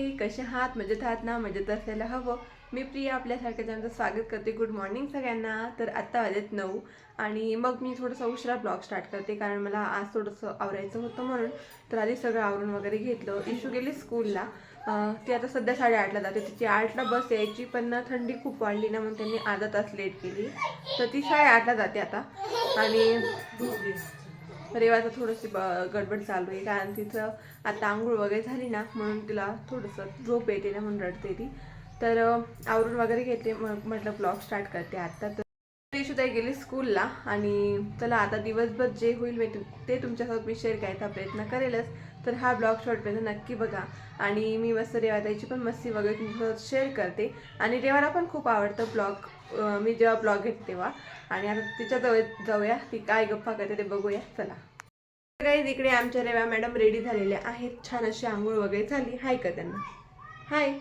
मंडळी कसे आहात? मजेत आहात ना? मजेत असायला हवं. मी प्रिया आपल्यासारख्या त्यांचं स्वागत करते. गुड मॉर्निंग सगळ्यांना. तर आत्ता वाजत नऊ. आणि मग मी थोडंसं उशिरा ब्लॉग स्टार्ट करते कारण मला आज थोडंसं आवरायचं होतं म्हणून. तर आधी सगळं आवरून वगैरे घेतलं. इशू गेली स्कूलला. ती आता सध्या साडेआठला जाते. तिची आठला बस यायची पण ना थंडी खूप वाढली ना म्हणून त्यांनी अर्धा तास लेट केली. तर ती साडेआठला जाते आता. आणि रेवाचं थोडीशी ब गडबड चालू आहे. कारण तिचं आता आंघोळ वगैरे झाली ना म्हणून तिला थोडंसं झोप येते ना म्हणून रडते ती. तर आवरून वगैरे घेते मग म्हटलं ब्लॉग स्टार्ट करते आता. तर सुद्धा गेली स्कूलला आणि चला आता दिवसभर जे होईल मी ते तुमच्यासोबत मी शेअर करायचा प्रयत्न करेलच. तर हा ब्लॉग शॉर्टपर्यंत नक्की बघा. आणि मी मस्त रेवाताईची पण मस्ती वगैरे तुमच्यासोबत शेअर करते. आणि रेवाला पण खूप आवडतं ब्लॉग मी जेव्हा ब्लॉग घेते तेव्हा. आणि आता तिच्या जवळ जाऊया. ती काय गप्पा करते ते बघूया. चला. काही तिकडे आमच्या रेवा मॅडम रेडी झालेल्या आहेत. छान अशी आंघोळ वगैरे झाली. हाय कर त्यांना. हाय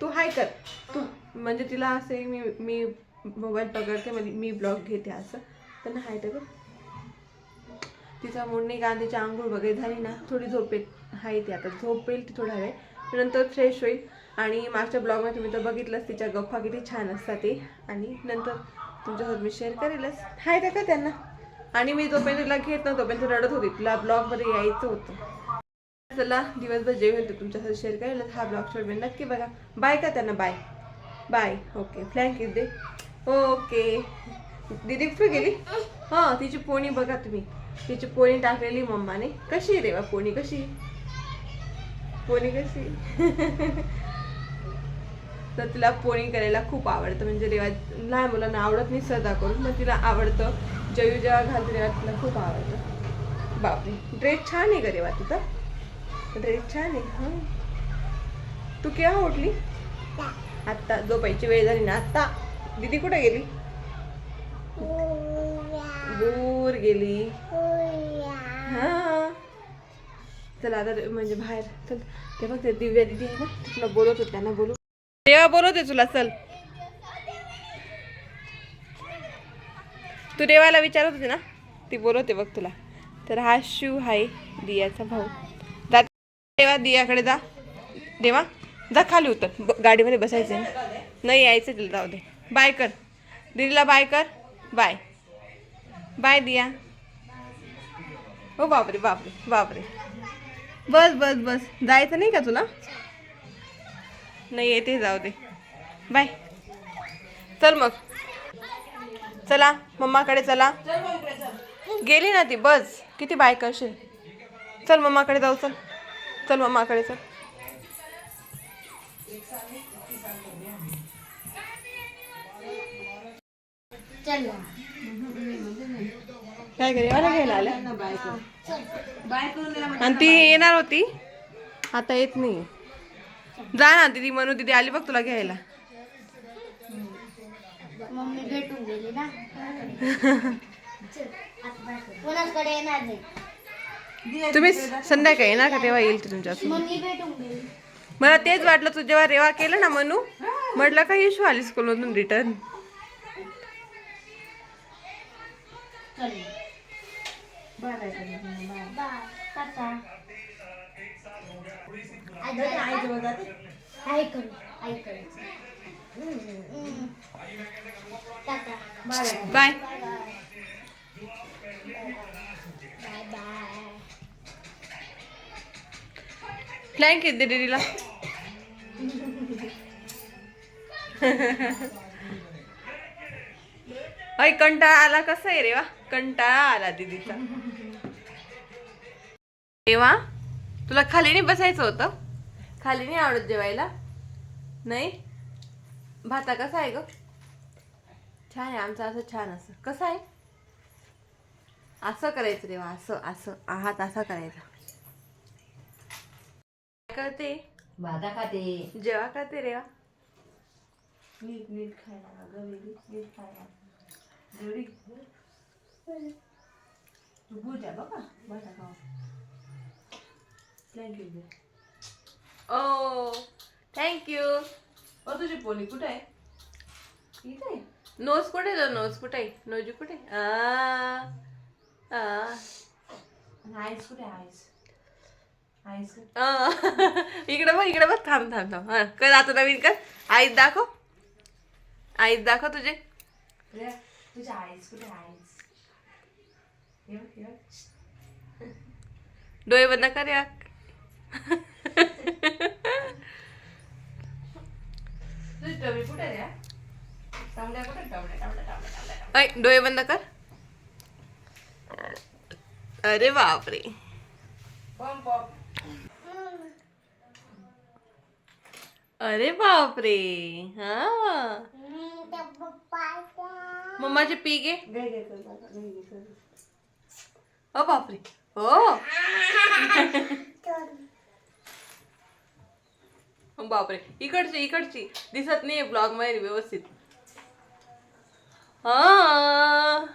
तू हाय कर. तू. म्हणजे तिला असे मी मी मोबाईल पकडते. म्हणजे मी ब्लॉग घेते असं. त्यांना हाय तर तिचा मूड नाही कारण तिची आंघोळ वगैरे झाली ना थोडी झोपेत हाय ती आता. झोपेल ती थोडा वेळ नंतर फ्रेश होईल. आणि मागच्या ब्लॉगमध्ये तुम्ही तर बघितलंच तिच्या गप्पा किती छान असतात ते. आणि नंतर तुमच्यासोबत मी शेअर करेलच. हाय त्या का त्यांना. आणि मी जोपर्यंत तिला घेत नव्हतो तोपर्यंत ती रडत होती. तिला ब्लॉगमध्ये यायचं होतं. चला दिवसभर जे होईल ते तुमच्यासोबत शेअर करेल हा ब्लॉग शॉर्ट नक्की बघा. बाय का त्यांना? Bye bye okay Flank is there okay दीदी कुठे गेली? हां. तिची पोणी बघा तुम्ही. तिची पोणी टाकलेली मम्माने. कशी आहे रेवा पोणी कशी? पोणी कशी? तर तिला पोणी करायला खूप आवडतं. म्हणजे रेवा लहान मुलांना आवडत नाही सदा करून पण तिला आवडतं. जयू जेव्हा घालते तेव्हा तिला खूप आवडतं. बापरे. ड्रेस छान आहे का रेवा तुझा. ड्रेस छान आहे. हां. तू केव्हा उठली? आत्ता. झोपायची वेळ झाली ना आत्ता. दीदी कुठे गेली? दूर गेली. हा. चला आता म्हणजे बाहेर. चल. ते बघ ते दिव्या दिदी आहे ना तुला बोलत होत त्यांना बोलू तेव्हा बोलत आहे तुला चल. तू देवाला विचारत होती ना ती बोलवते बघ तुला. तर हा शिव आहे दियाचा भाऊ. जा देवा दियाकडे जा. देवा जा खाली उतर. गाडीमध्ये बसायचं ना. नाही यायचं तिला जाऊ दे. बाय कर. दीदीला बाय कर. बाय. बाय दिया हो बापरे बापरे बापरे बस बस बस जायचं नाही का तुला नाही येते जाऊ दे बाय चल मग चला मम्माकडे चला गेली ना ती बस किती बाय करशील चल मम्माकडे जाऊ चल चल मम्माकडे चल चल काय करे? मला घ्यायला आल्या. आणि ती येणार होती. आता येत नाही. जा ना दीदी मनू दीदी आली बघ तुला घ्यायला. मम्मी भेटून गेली ना. कोणाकडे येणार नाही. तुम्ही संध्याकाळी येणार का तेव्हा येईल ती तुमच्यासोबत? मम्मी भेटून गेली. मला तेच वाटलं तू जेव्हा रेवा केलं ना मनू म्हटलं का इशू आली स्कूलमधून रिटर्न चलो बाय टाटा आई करू आई करू tata bye bye bye bye Flank येते दीदीला अय कंटाळा आला कसा आहे रेवा कंटाळा आला दीदीचा. रेवा तुला खाली नाही बसायचं होतं? खाली नाही आवडत जेवायला? नाही? भाता कसा आहे ग? छान आहे आमचं असं छान असं. कसं आहे? असं करायचं रेवा असं असं. आहात असा करायचा. काय करते? भाता खाते. जेव्हा करते रेवा नीट नीट खायला अगं बेबी नीट खायला जेवढी तू बघा भाता खाऊ थँक्यू ओ थँक्यू ओ तुझी पोली कुठे आहे इथे आहे. नोज कुठे आहे नोज कुठे आहे नोजू कुठे आईस कुठे आहे आईस आईस इकडे बघ इकडे बघ थांब थांब थांब हा कर आता नवीन कर आईत दाखव आईत दाखव तुझे तुझ्या आईस कुठे आईस. डोळे बंद कर या ऐ डोळे बंद कर. अरे बापरे. अरे बापरे. हा. मम्माचे पी गे ओ बापरे. हो. ओ बापरे इकडची इकडची. दिसत नाही ब्लॉगमध्ये व्यवस्थित. हा.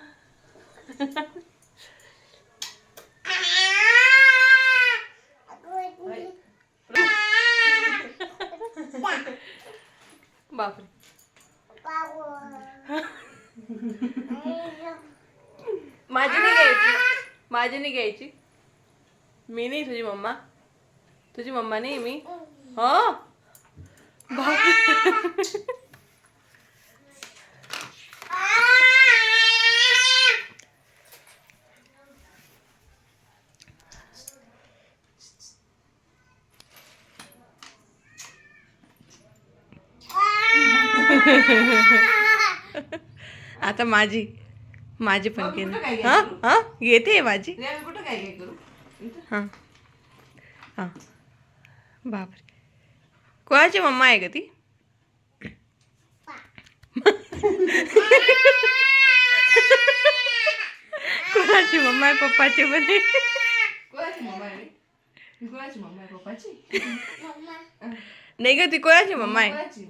बापरे. माझी नाही घ्यायची. माझी नाही घ्यायची. मी नाही तुझी मम्मा. तुझी मम्मा नाही मी. हो. आता माझी माझी पण ना हा? हा? घेते माझी? हां. हां. बापरे. कोणाची मम्मा आहे का ती? कोणाची मम्मा आहे पप्पाची पण नाही ग ती कोणाची मम्मा आहे? कोणाची?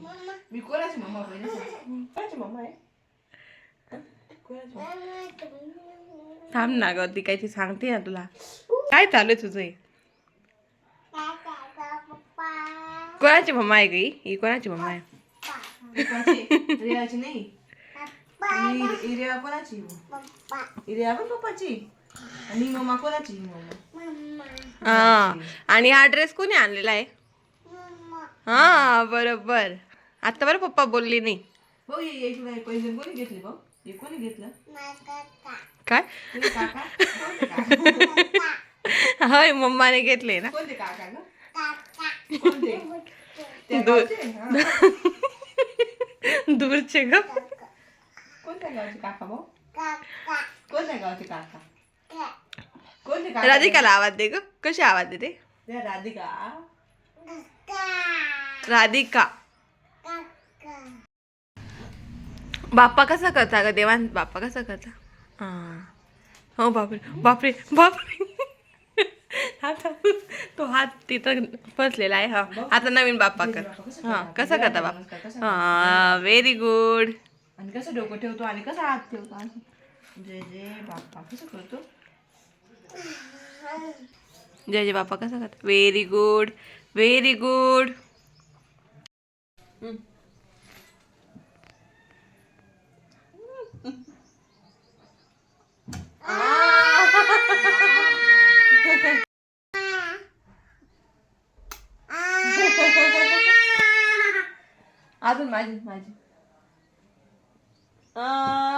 मी कोणाची मम्मा पहिले सांग. कोणाची मम्मा आहे? कोणाची थांब ना ग ती सांगते ना तुला. काय चालू आहे तुझं हे? कोणाची मम्मा आहे ग ही? ही कोणाची मम्मा आहे? पप्पाची रियाची नाही? आणि इ- रिया कोणाची? रिया पण पप्पाची? आणि मम्मा कोणाची? ही मम्मा आणि ड्रेस कोणी आणलेला आहे? हा बरोबर. आता बरं पप्पा बोलली नाही. कोणी घेतले भाऊ? हे कोणी घेतलं? काय? होय मम्माने घेतले ना. दूर. दूरचे ग. कोणत्या गावचे काका भाऊ? कोणत्या गावचे काका? कोणते काका? राधिकाला आवाज दे ग. कशी आवाज देते? राधिका. राधिका. बाप्पा कसा करता ग देवान? बाप्पा कसा करता? हा. हो बापरे बापरे बापरे. थांब. तो हात तिथं फसलेला आहे हा. आता नवीन बाप्पा कर. हा कसा करता बाप्पा? हा व्हेरी गुड आणि कसं डोकं ठेवतो आणि कसं हात ठेवतो? जय जय बाप्पा. कसं करतो? जय जय बाप्पा कसा करता very good very good imagem, imagem. Ah.